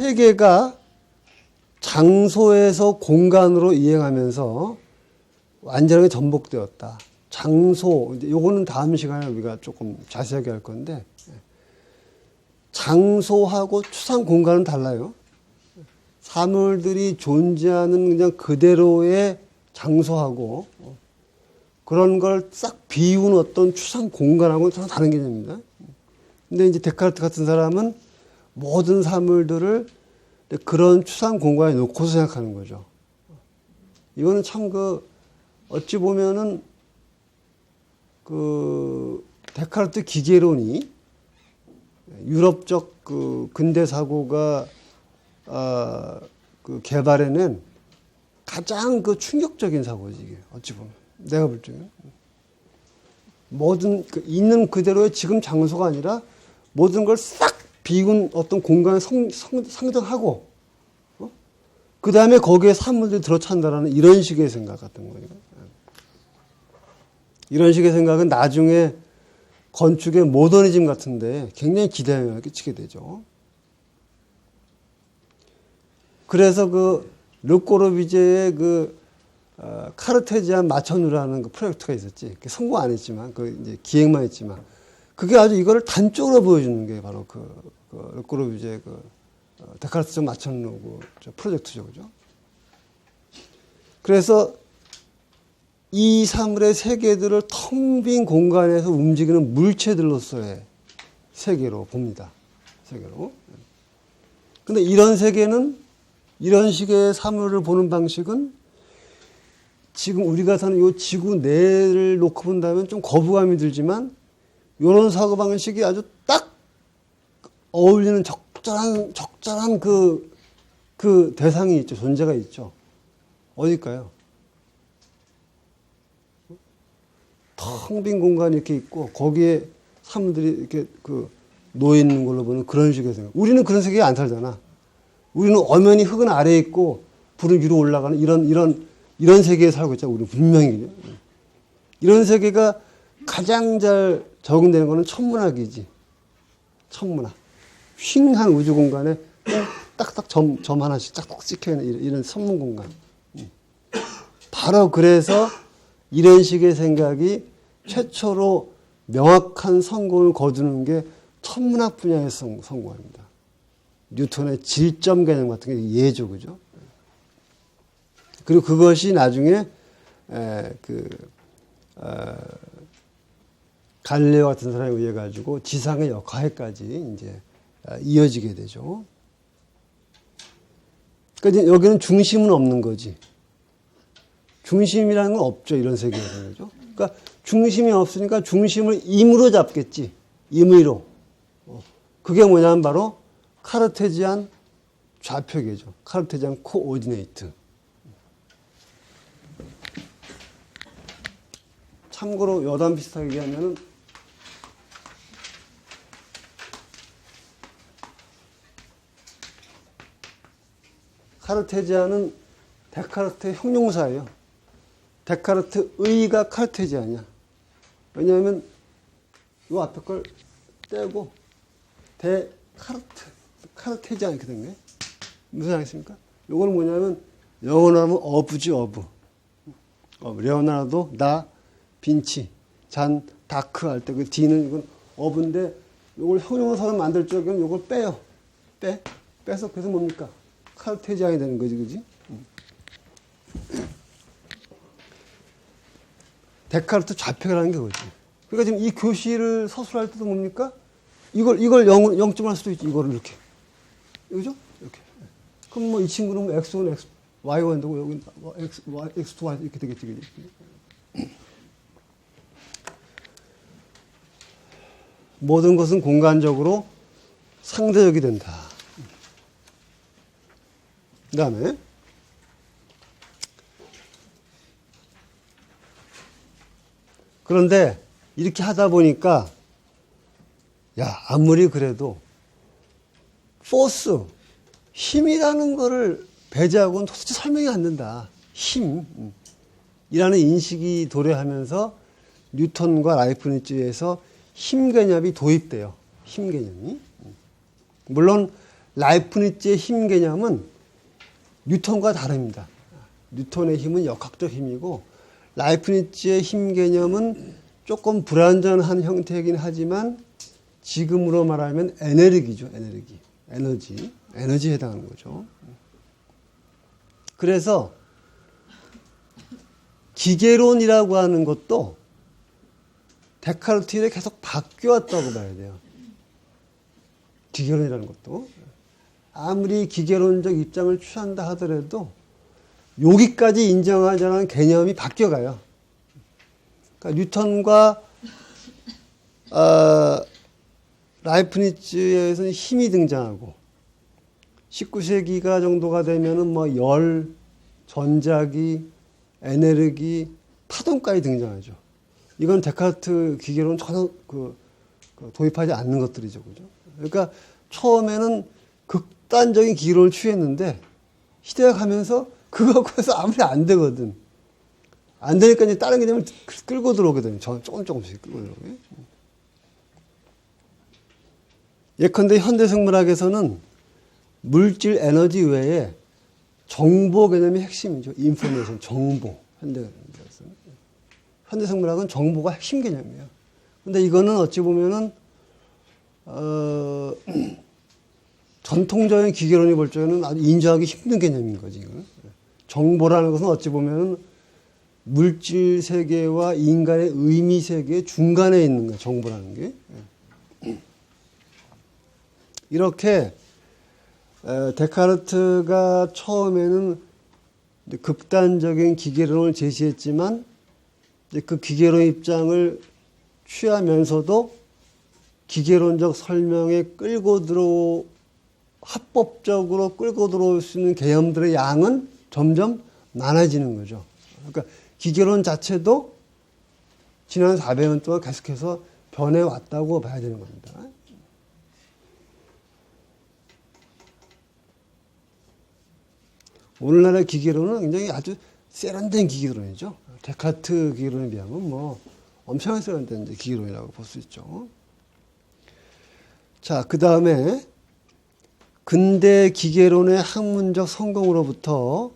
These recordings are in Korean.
세계가 장소에서 공간으로 이행하면서 완전하게 전복되었다. 장소, 요거는 다음 시간에 우리가 조금 자세하게 할 건데, 장소하고 추상 공간은 달라요. 사물들이 존재하는 그냥 그대로의 장소하고 그런 걸 싹 비운 어떤 추상 공간하고는 전혀 다른 개념입니다. 근데 이제 데카르트 같은 사람은 모든 사물들을 그런 추상 공간에 놓고서 생각하는 거죠. 이거는 참 그 어찌 보면은 그 데카르트 기계론이 유럽적 그 근대 사고가 아, 그 개발해낸 가장 그 충격적인 사고지 이게 어찌 보면 내가 볼 적에는 모든 그 있는 그대로의 지금 장소가 아니라 모든 걸 싹 비운 어떤 공간을 성, 성, 상정하고 어? 그 다음에 거기에 사물들이 들어찬다라는 이런 식의 생각 같은 거예요. 이런 식의 생각은 나중에 건축의 모더니즘 같은데 굉장히 기대감을 끼치게 되죠. 그래서 그 르꼬르비제의 그 어, 카르테지안 마천루라는 그 프로젝트가 있었지. 성공 안 했지만 그 이제 기획만 했지만 그게 아주 이거를 단적으로 보여주는 게 바로 그, 그 르꼬르비제 그 어, 데카르트적 그 프로젝트죠, 그죠? 그래서 이 사물의 세계들을 텅 빈 공간에서 움직이는 물체들로서의 세계로 봅니다. 세계로. 근데 이런 세계는 이런 식의 사물을 보는 방식은 지금 우리가 사는 이 지구 내를 놓고 본다면 좀 거부감이 들지만 이런 사고 방식이 아주 딱 어울리는 적절한 적절한 그, 그 대상이 있죠. 존재가 있죠. 어딜까요? 텅 빈 공간이 이렇게 있고 거기에 사람들이 이렇게 그 놓여 있는 걸로 보는 그런 식의 생각. 우리는 그런 세계에 안 살잖아. 우리는 엄연히 흙은 아래에 있고 불은 위로 올라가는 이런 이런 이런 세계에 살고 있잖아. 우리는 분명히 이런 세계가 가장 잘 적응되는 거는 천문학이지. 천문학. 휑한 우주 공간에 딱딱 점, 점 하나씩 딱딱 찍혀 있는 이런, 이런 선문 공간. 바로 그래서 이런 식의 생각이 최초로 명확한 성공을 거두는 게 천문학 분야에서 성공합니다. 뉴턴의 질점 개념 같은 게 예죠, 그죠? 그리고 그것이 나중에 에, 그 어, 갈레오 같은 사람에 의해 가지고 지상의 역화에까지 이제 어, 이어지게 되죠. 그러니까 여기는 중심은 없는 거지. 중심이라는 건 없죠. 이런 세계에서. 그죠? 그러니까 중심이 없으니까 중심을 임으로 잡겠지. 임의로. 어, 그게 뭐냐면 바로 카르테지안 좌표계죠. 카르테지안 코오디네이트. 참고로 여담 비슷하게 얘기하면은 카르테지안은 데카르트의 형용사예요. 데카르트의가 카르테지안이야. 왜냐하면 이 앞에 걸 떼고 데카르트, 카르테지안 이렇게 된 거예요. 무슨 말이겠습니까? 이걸 뭐냐면 영어로 하면 어부지 어부. 어, 레오나르도, 나, 빈치, 잔, 다크 할 때 그 D는 이건 어부인데 이걸 형용사로 만들 적에는 이걸 빼요. 빼. 빼서 그래서 뭡니까? 카르테지안이 되는 거지, 그지? 데카르트 좌표라는 게 그거지. 그러니까 지금 이 교시를 서술할 때도 뭡니까? 이걸, 이걸 0, 0점 할 수도 있지, 이거를 이렇게. 그죠? 이렇게. 그럼 뭐 이 친구는 뭐 X1, X, Y1 되고 여기 X, Y, X2, Y 이렇게 되겠지, 그지? 모든 것은 공간적으로 상대적이 된다. 그 다음에, 그런데 이렇게 하다 보니까, 야, 아무리 그래도, 포스, 힘이라는 거를 배제하고는 도대체 설명이 안 된다. 힘. 이라는 인식이 도래하면서 뉴턴과 라이프니츠에서 힘 개념이 도입돼요. 힘 개념이. 물론 라이프니츠의 힘 개념은 뉴턴과 다릅니다. 뉴턴의 힘은 역학적 힘이고 라이프니츠의 힘 개념은 조금 불완전한 형태이긴 하지만 지금으로 말하면 에너지죠, 에너지. 에너지. 에너지에 해당하는 거죠. 그래서 기계론이라고 하는 것도 데카르트에 계속 바뀌었다고 봐야 돼요. 기계론이라는 것도. 아무리 기계론적 입장을 취한다 하더라도 여기까지 인정하지 않은 개념이 바뀌어가요. 그러니까 뉴턴과 어, 라이프니츠에서는 힘이 등장하고 19세기가 정도가 되면은 뭐 열, 전자기, 에네르기, 파동까지 등장하죠. 이건 데카르트 기계로는 전혀 그, 그 도입하지 않는 것들이죠. 그죠? 그러니까 처음에는 극 단적인 기계론을 취했는데 시대가 가면서 그거 갖고서 아무리 안 되거든. 안 되니까 이제 다른 개념을 끌고 들어오게 되는 조금 조금씩 끌고 들어오게. 예컨대 현대 생물학에서는 물질 에너지 외에 정보 개념이 핵심이죠. 인포메이션, 정보. 현대 생물학에서는. 현대 생물학은 정보가 핵심 개념이에요. 근데 이거는 어찌 보면은, 어, 전통적인 기계론이 볼 적에는 아주 인정하기 힘든 개념인 거지, 이거는. 정보라는 것은 어찌 보면은 물질 세계와 인간의 의미 세계 중간에 있는 거예요, 정보라는 게. 이렇게 데카르트가 처음에는 극단적인 기계론을 제시했지만 그 기계론 입장을 취하면서도 기계론적 설명에 끌고 들어 합법적으로 끌고 들어올 수 있는 개념들의 양은 점점 많아지는 거죠. 그러니까 기계론 자체도 지난 400년 동안 계속해서 변해왔다고 봐야 되는 겁니다. 오늘날의 기계론은 굉장히 아주 세련된 기계론이죠. 데카르트 기계론에 비하면 뭐 엄청나게 세련된 기계론이라고 볼 수 있죠. 자, 그 다음에 근대 기계론의 학문적 성공으로부터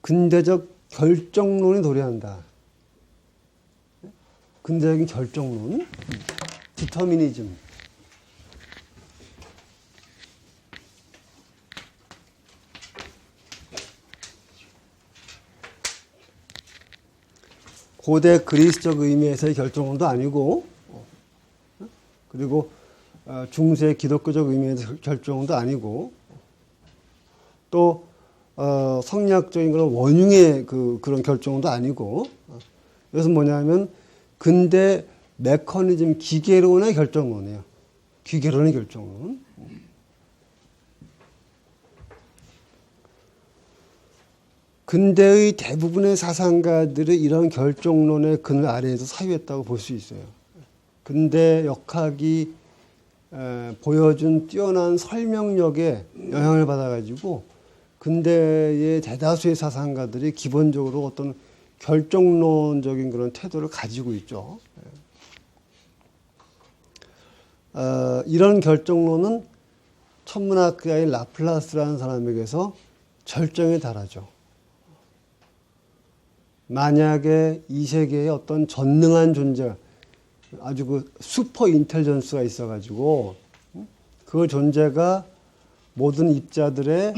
근대적 결정론이 도래한다. 근대적인 결정론, 디터미니즘. 고대 그리스적 의미에서의 결정론도 아니고, 그리고 어, 중세 기독교적 의미에서 결정론도 아니고, 또 어, 성리학적인 그런 원흉의 그, 그런 결정도 아니고, 이것은 뭐냐면, 근대 메커니즘 기계론의 결정론이에요. 기계론의 결정론. 근대의 대부분의 사상가들이 이런 결정론의 그늘 아래에서 사유했다고 볼 수 있어요. 근대 역학이 에, 보여준 뛰어난 설명력에 영향을 받아가지고 근대의 대다수의 사상가들이 기본적으로 어떤 결정론적인 그런 태도를 가지고 있죠. 어, 이런 결정론은 천문학자인 라플라스라는 사람에게서 절정에 달하죠. 만약에 이 세계에 어떤 전능한 존재, 아주 그 슈퍼 인텔리전스가 있어가지고 그 존재가 모든 입자들의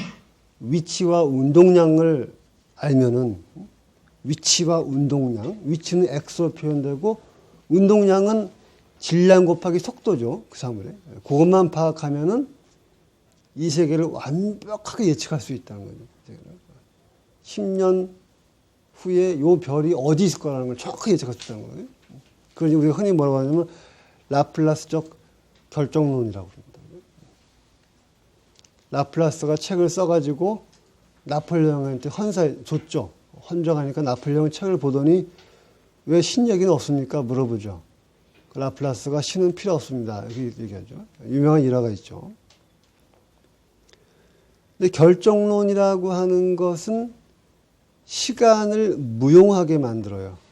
위치와 운동량을 알면은 위치와 운동량, 위치는 x로 표현되고 운동량은 질량 곱하기 속도죠. 그 사물에. 그것만 파악하면은 이 세계를 완벽하게 예측할 수 있다는 거죠. 10년 후에 요 별이 어디 있을 거라는 걸 정확하게 예측할 수 있다는 거예요. 그걸 우리가 흔히 뭐라고 하냐면 라플라스적 결정론이라고 합니다. 라플라스가 책을 써가지고 나폴레옹한테 헌사해 줬죠. 헌정하니까 나폴레옹 책을 보더니 왜 신얘기는 없습니까? 물어보죠. 라플라스가 신은 필요 없습니다. 이렇게 얘기하죠. 유명한 일화가 있죠. 근데 결정론이라고 하는 것은 시간을 무용하게 만들어요.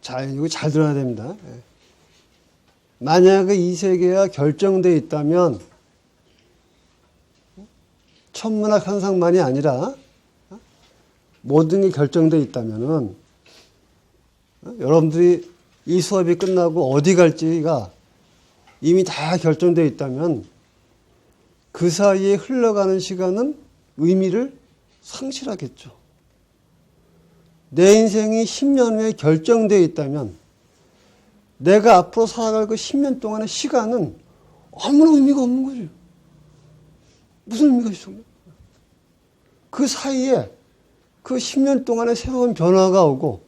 자, 이거 잘 들어야 됩니다. 예. 만약에 이 세계가 결정되어 있다면 천문학 현상만이 아니라 모든 게 결정되어 있다면은 여러분들이 이 수업이 끝나고 어디 갈지가 이미 다 결정되어 있다면 그 사이에 흘러가는 시간은 의미를 상실하겠죠. 내 인생이 10년 후에 결정되어 있다면 내가 앞으로 살아갈 그 10년 동안의 시간은 아무런 의미가 없는 거죠. 무슨 의미가 있어? 그 사이에 그 10년 동안의 새로운 변화가 오고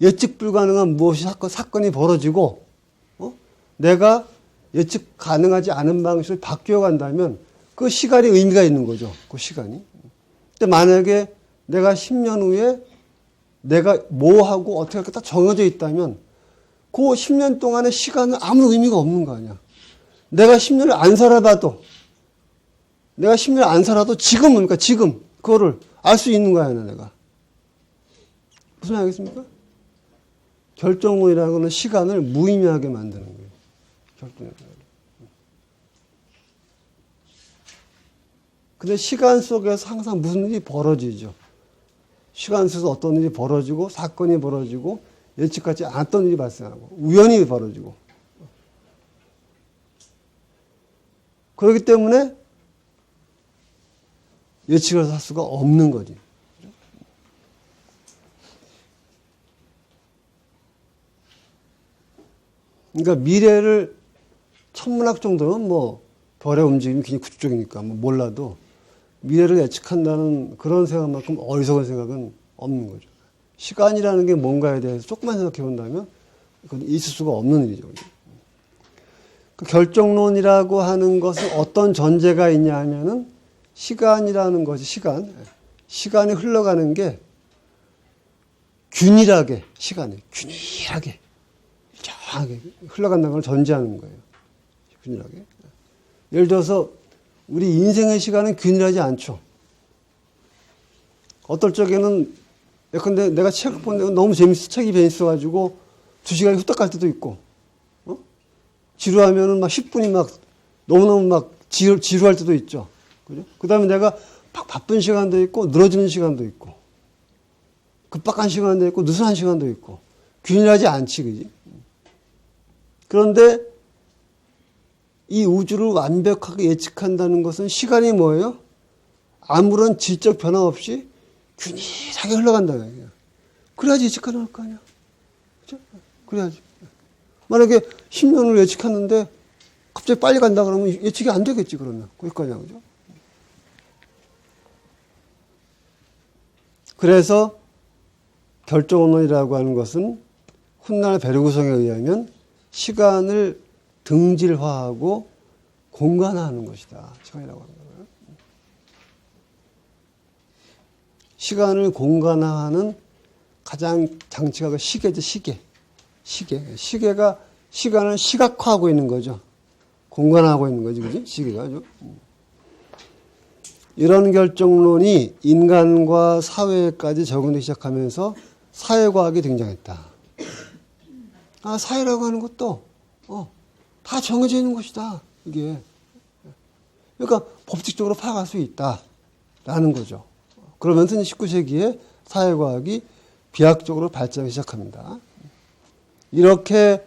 예측 불가능한 무엇이 사건, 사건이 벌어지고 어? 내가 예측 가능하지 않은 방식으로 바뀌어 간다면 그 시간이 의미가 있는 거죠. 그 시간이. 근데 만약에 내가 10년 후에 내가 뭐 하고 어떻게 할까 딱 정해져 있다면 그 10년 동안의 시간은 아무 의미가 없는 거 아니야. 내가 10년을 안 살아봐도 내가 10년 안 살아도 지금은 그러니까 지금 그거를 알 수 있는 거야 내가. 무슨 말이겠습니까? 결정론이라는 것은 시간을 무의미하게 만드는 거예요. 결정론. 근데 시간 속에서 항상 무슨 일이 벌어지죠. 시간 속에서 어떤 일이 벌어지고 사건이 벌어지고 예측하지 않았던 일이 발생하고 우연히 벌어지고 그렇기 때문에 예측을 할 수가 없는 거지. 그러니까 미래를 천문학 정도는 뭐 별의 움직임이 굉장히 구체적이니까 뭐 몰라도 미래를 예측한다는 그런 생각만큼 어리석은 생각은 없는 거죠. 시간이라는 게 뭔가에 대해서 조금만 생각해 본다면 그건 있을 수가 없는 일이죠. 그 결정론이라고 하는 것은 어떤 전제가 있냐 하면은 시간이라는 것이 시간, 시간이 흘러가는 게 균일하게 시간이 균일하게 일정하게 흘러간다는 걸 전제하는 거예요. 균일하게. 예를 들어서 우리 인생의 시간은 균일하지 않죠. 어떨 적에는 근데 내가 책 본데 너무 재밌어 책이 재밌어가지고 두 시간이 후딱 갈 때도 있고 어? 지루하면은 막 10분이 막 너무너무 막 지루, 지루할 때도 있죠. 그죠? 그 다음에 내가 막 바쁜 시간도 있고 늘어지는 시간도 있고 급박한 시간도 있고 느슨한 시간도 있고 균일하지 않지, 그지? 그런데 이 우주를 완벽하게 예측한다는 것은 시간이 뭐예요? 아무런 질적 변화 없이 균일하게 흘러간다는 얘기야. 그래야지 예측 가능할 거 아니야. 그죠? 그래야지. 만약에 10년을 예측했는데 갑자기 빨리 간다 그러면 예측이 안 되겠지, 그러면. 거기까지 그죠? 그래서 결정론이라고 하는 것은 훗날 베르구성에 의하면 시간을 등질화하고 공간화하는 것이다. 시간이라고 하는 거예요. 시간을 공간화하는 가장 장치가 그 시계죠, 시계. 시계. 시계가 시간을 시각화하고 있는 거죠. 공간화하고 있는 거지, 그지? 시계가. 죠 이런 결정론이 인간과 사회까지 적용되기 시작하면서 사회과학이 등장했다. 아, 사회라고 하는 것도, 어, 다 정해져 있는 것이다. 이게. 그러니까 법칙적으로 파악할 수 있다. 라는 거죠. 그러면서 19세기에 사회과학이 비약적으로 발전하기 시작합니다. 이렇게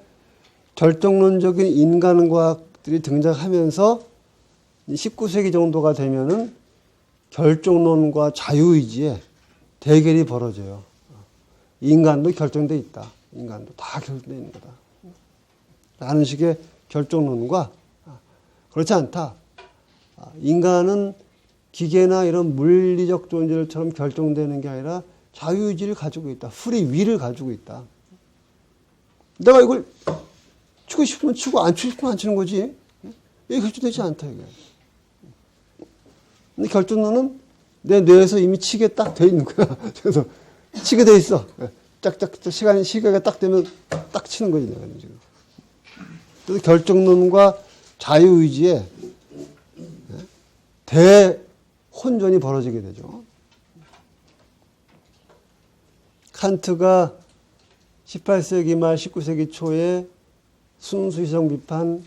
결정론적인 인간과학들이 등장하면서 19세기 정도가 되면은 결정론과 자유의지에 대결이 벌어져요. 인간도 결정돼 있다. 인간도 다 결정돼 있는 거다. 라는 식의 결정론과 그렇지 않다. 인간은 기계나 이런 물리적 존재들처럼 결정되는 게 아니라 자유의지를 가지고 있다. 프리 위를 가지고 있다. 내가 이걸 치고 싶으면 치고 안 치고 싶으면 안 치는 거지. 이게 결정되지 않다. 이게. 근데 결정론은 내 뇌에서 이미 치게 딱 돼 있는 거야. 그래서 치게 돼 있어. 짝짝 시간이 시계가 딱 되면 딱 치는 거지 내가 지금. 그래서 결정론과 자유의지에 대혼전이 벌어지게 되죠. 칸트가 18세기 말 19세기 초에 순수 이성 비판,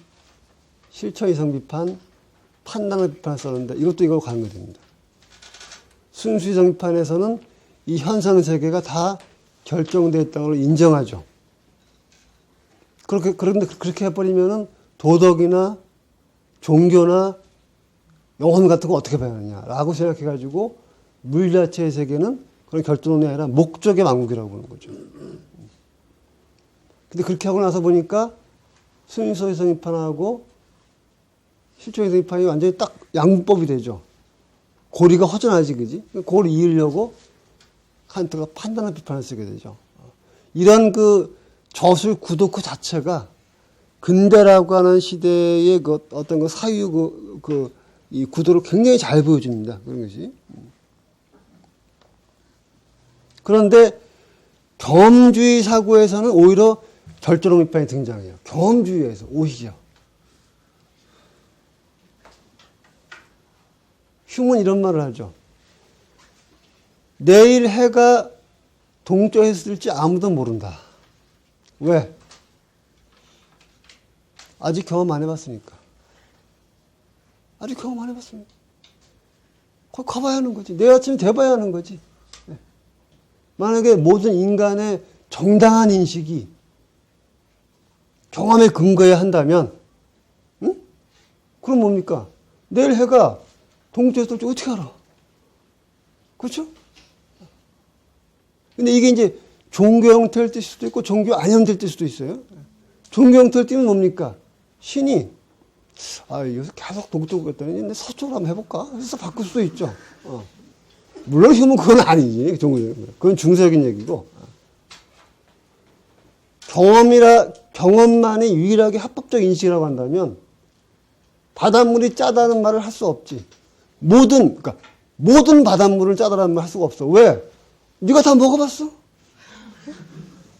실천 이성 비판, 판단을 비판을 썼는데 이것도 이걸 가는 겁니다. 순수 이성 비판에서는 이 현상 세계가 다걸 인정하죠. 그렇게, 그런데 그렇게 해버리면은 도덕이나 종교나 영혼 같은 거 어떻게 배우느냐라고 생각해가지고 물 자체의 세계는 그런 결론이 아니라 목적의 왕국이라고 보는 거죠. 근데 그렇게 하고 나서 보니까 순서 이성입판하고 실존 이성입판이 완전히 딱 양분법이 되죠. 고리가 허전하지, 그지? 그걸 이으려고 칸트가 판단을 비판을 쓰게 되죠. 이런 그 저술 구도 그 자체가 근대라고 하는 시대의 그 어떤 그 사유 그, 그, 이 구도를 굉장히 잘 보여줍니다. 그런 것이. 그런데 경험주의 사고에서는 오히려 결조론 비판이 등장해요. 경험주의에서 오히려. 휴문 이런 말을 하죠. 내일 해가 동쪽에 있을지 아무도 모른다. 왜? 아직 경험 안 해봤으니까. 아직 경험 안 해봤습니다. 거기 가봐야 하는 거지. 내일 아침에 돼봐야 하는 거지. 네. 만약에 모든 인간의 정당한 인식이 경험에 근거해야 한다면, 응? 그럼 뭡니까? 내일 해가 동쪽에 뜰지 어떻게 알아? 그렇죠? 근데 이게 이제 종교 형태일 뜰 수도 있고 종교 아닌 형태일 뜰 수도 있어요. 종교 형태일 때면 뭡니까? 신이 아 여기서 계속 동쪽으로 갔더니 근데 서쪽으로 한번 해볼까? 그래서 바꿀 수도 있죠. 어. 물론 휴문 그건 아니지. 종교 그건 중세적인 얘기고 경험이라 경험만이 유일하게 합법적 인식이라고 한다면 바닷물이 짜다는 말을 할 수 없지. 모든 그러니까 모든 바닷물을 짜다라는 말 할 수가 없어. 왜? 네가 다 먹어봤어?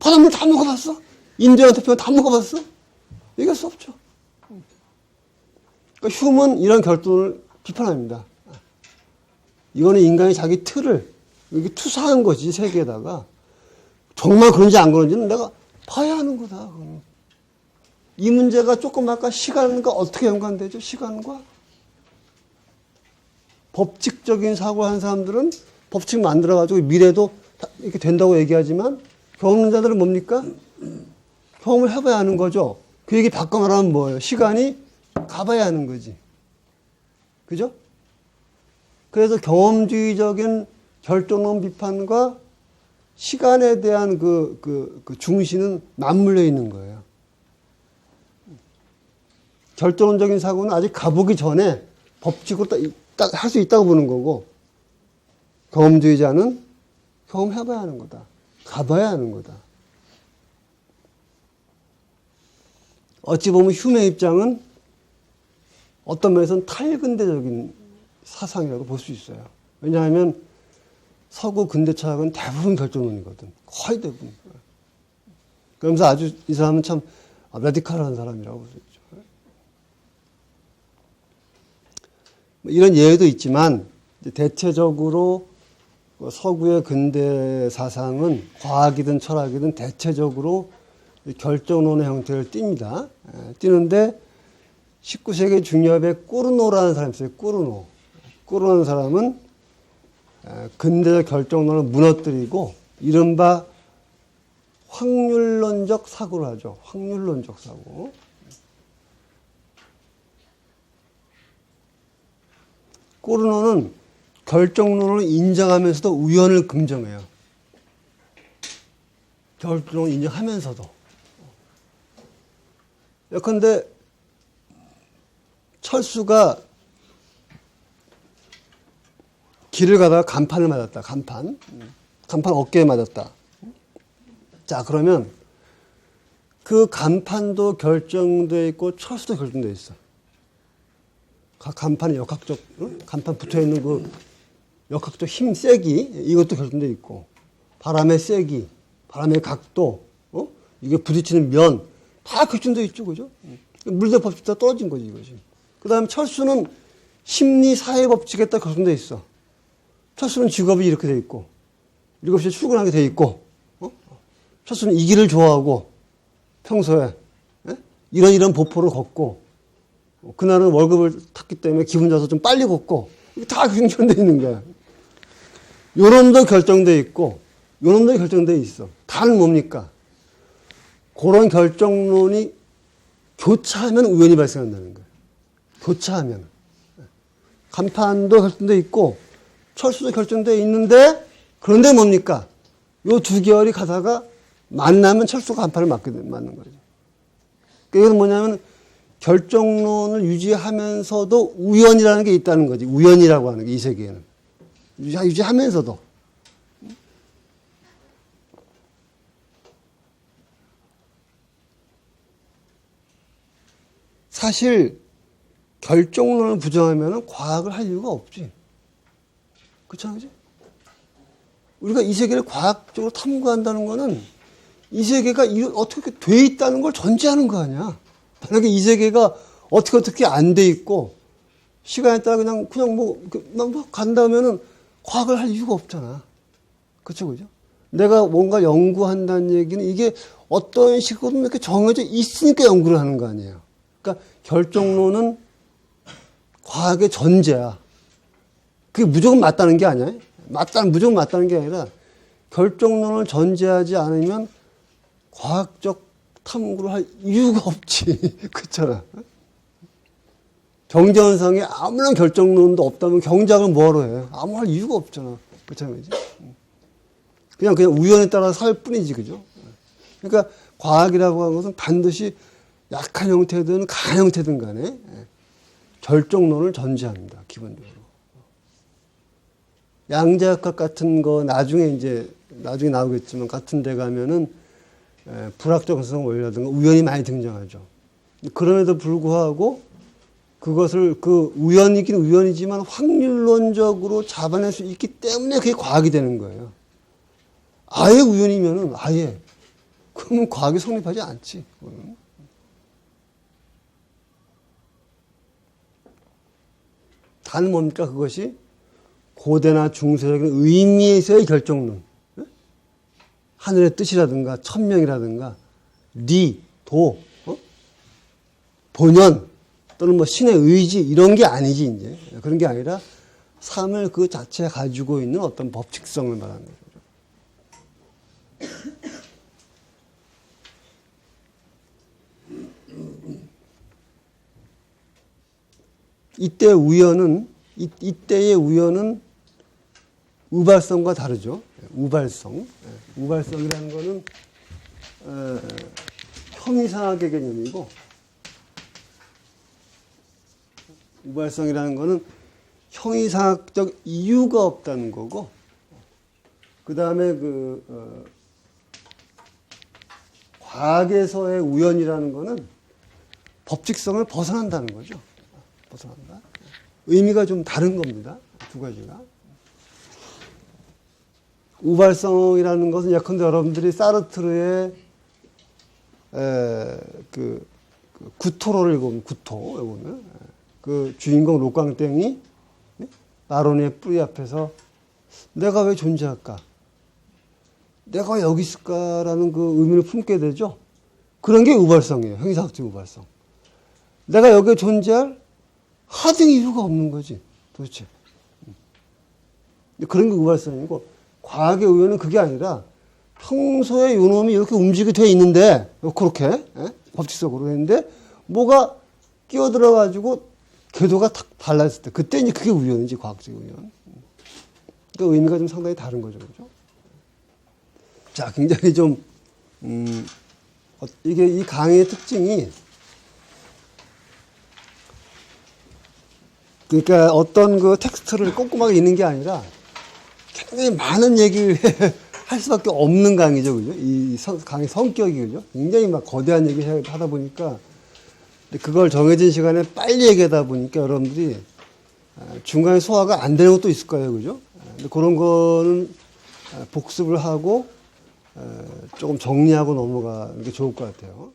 바닷물 다 먹어봤어? 인도양 태평양 다 먹어봤어? 얘기할 수 없죠. 그러니까 휴먼 이런 결론을 비판합니다. 이거는 인간이 자기 틀을 이렇게 투사한 거지 세계에다가 정말 그런지 안 그런지는 내가 봐야 하는 거다. 그거는. 이 문제가 조금 아까 시간과 어떻게 연관되죠? 시간과 법칙적인 사고하는 사람들은 법칙 만들어가지고 미래도 이렇게 된다고 얘기하지만 경험자들은 뭡니까? 경험을 해봐야 하는 거죠. 그 얘기 바꿔 말하면 뭐예요? 시간이 가봐야 하는 거지. 그죠? 그래서 경험주의적인 결정론 비판과 시간에 대한 그, 그, 그 중시는 맞물려 있는 거예요. 결정론적인 사고는 아직 가보기 전에 법칙으로 딱 할 수 있다고 보는 거고, 경험주의자는 경험해봐야 하는 거다. 가봐야 하는 거다. 어찌 보면 휴메 입장은 어떤 면에서는 탈근대적인 사상이라고 볼 수 있어요. 왜냐하면 서구 근대 철학은 대부분 결정론이거든. 거의 대부분. 그러면서 아주 이 사람은 참 라디칼한 사람이라고 볼 수 있죠. 뭐 이런 예외도 있지만 대체적으로 서구의 근대 사상은 과학이든 철학이든 대체적으로 결정론의 형태를 띱니다. 띄는데 19세기 중엽에 꾸르노라는 사람이 있어요. 꾸르노. 꾸르노라는 사람은 근대적 결정론을 무너뜨리고 이른바 확률론적 사고를 하죠. 확률론적 사고. 꾸르노는 결정론을 인정하면서도 우연을 긍정해요. 결정론을 인정하면서도. 예컨대 철수가 길을 가다가 간판을 맞았다. 간판. 간판 어깨에 맞았다. 자, 그러면 그 간판도 결정돼 있고 철수도 결정돼 있어. 간판의 역학적, 간판 붙어 있는 그 역학적 힘 세기, 이것도 결정돼 있고, 바람의 세기, 바람의 각도, 어? 이게 부딪히는 면, 다 결정돼 있죠, 그죠? 물대 법칙 다 떨어진 거지, 이것이. 그 다음에 철수는 심리 사회 법칙에 딱 결정돼 있어. 철수는 직업이 이렇게 돼 있고, 7시에 출근하게 돼 있고, 어? 철수는 이 길을 좋아하고, 평소에, 예? 이런 이런 보포를 걷고 그날은 월급을 탔기 때문에 기분 좋아서 좀 빨리 걷고 다 결정돼 있는 거야. 요놈도 결정돼 있고 요놈도 결정돼 있어. 다는 뭡니까? 그런 결정론이 교차하면 우연이 발생한다는 거예요. 교차하면. 간판도 결정돼 있고 철수도 결정돼 있는데 그런데 뭡니까? 요 두 계열이 가다가 만나면 철수가 간판을 맞게 되- 맞는 거죠. 그러니까 이건 뭐냐면 결정론을 유지하면서도 우연이라는 게 있다는 거지. 우연이라고 하는 게 이 세계에는. 유지, 유지하면서도. 사실 결정론을 부정하면 과학을 할 이유가 없지. 그렇잖아, 그지? 우리가 이 세계를 과학적으로 탐구한다는 거는 이 세계가 이- 어떻게 돼 있다는 걸 전제하는 거 아니야. 만약에 이 세계가 어떻게 어떻게 안 돼 있고 시간에 따라 그냥 그냥 뭐, 그, 간다면은 과학을 할 이유가 없잖아. 그렇죠, 그죠? 내가 뭔가 연구한다는 얘기는 이게 어떤 식으로 이렇게 정해져 있으니까 연구를 하는 거 아니에요. 그러니까 결정론은 과학의 전제야. 그게 무조건 맞다는 게 아니야. 맞다는, 무조건 맞다는 게 아니라 결정론을 전제하지 않으면 과학적 탐구를 할 이유가 없지. 그렇잖아. 경제현상에 아무런 결정론도 없다면 경제학을 뭐하러 해? 아무 할 이유가 없잖아. 그렇잖아. 그지? 그냥, 그냥 우연에 따라 살 뿐이지. 그죠? 그러니까 과학이라고 하는 것은 반드시 약한 형태든 강한 형태든 간에 예, 결정론을 전제합니다. 기본적으로. 양자역학 같은 거 나중에 이제 나중에 나오겠지만 같은 데 가면은 에, 불확정 가능성 원리라든가 우연이 많이 등장하죠. 그럼에도 불구하고 그것을 그 우연이긴 우연이지만 확률론적으로 잡아낼 수 있기 때문에 그게 과학이 되는 거예요. 아예 우연이면은 아예 그러면 과학이 성립하지 않지. 그거는. 단 뭡니까 그것이 고대나 중세적인 의미에서의 결정론. 예? 하늘의 뜻이라든가 천명이라든가 리, 도, 어? 본연 또는 뭐 신의 의지 이런 게 아니지 이제 그런 게 아니라 삶을 그 자체에 가지고 있는 어떤 법칙성을 말하는 거죠. 이때 우연은 이, 이때의 우연은 우발성과 다르죠. 우발성. 예, 우발성이라는 거는 어, 형이상학의 개념이고 우발성이라는 거는 형이상학적 이유가 없다는 거고 그 다음에 그 어, 과학에서의 우연이라는 거는 법칙성을 벗어난다는 거죠. 벗어난다. 의미가 좀 다른 겁니다. 두 가지가. 우발성이라는 것은 예컨대 여러분들이 사르트르의 에, 그, 그 구토로를 읽으면 구토 읽으면 그 주인공 록광땡이 마로니의 뿌리 앞에서 내가 왜 존재할까? 내가 왜 여기 있을까라는 그 의미를 품게 되죠. 그런 게 우발성이에요. 형이상학적 우발성. 내가 여기에 존재할 하등 이유가 없는 거지, 도대체. 그런 게 우발성이고, 과학의 우연은 그게 아니라 평소에 요놈이 이렇게 움직이게 돼 있는데, 그렇게, 예? 법칙적으로 했는데, 뭐가 끼어들어 가지고 궤도가 탁 달라졌을 때, 그때 이제 그게 우연이지, 과학적 우연. 그러니까 의미가 좀 상당히 다른 거죠, 그죠? 자, 굉장히 좀, 음, 어, 이게 이 강의의 특징이 그러니까 어떤 그 텍스트를 꼼꼼하게 읽는 게 아니라 굉장히 많은 얘기를 할 수밖에 없는 강의죠, 그죠? 이 성- 강의 성격이 그죠? 굉장히 막 거대한 얘기 를 하다 보니까 그걸 정해진 시간에 빨리 얘기하다 보니까 여러분들이 아, 중간에 소화가 안 되는 것도 있을 거예요, 그죠? 아, 그런 거는 아, 복습을 하고 어, 조금 정리하고 넘어가는 게 좋을 것 같아요.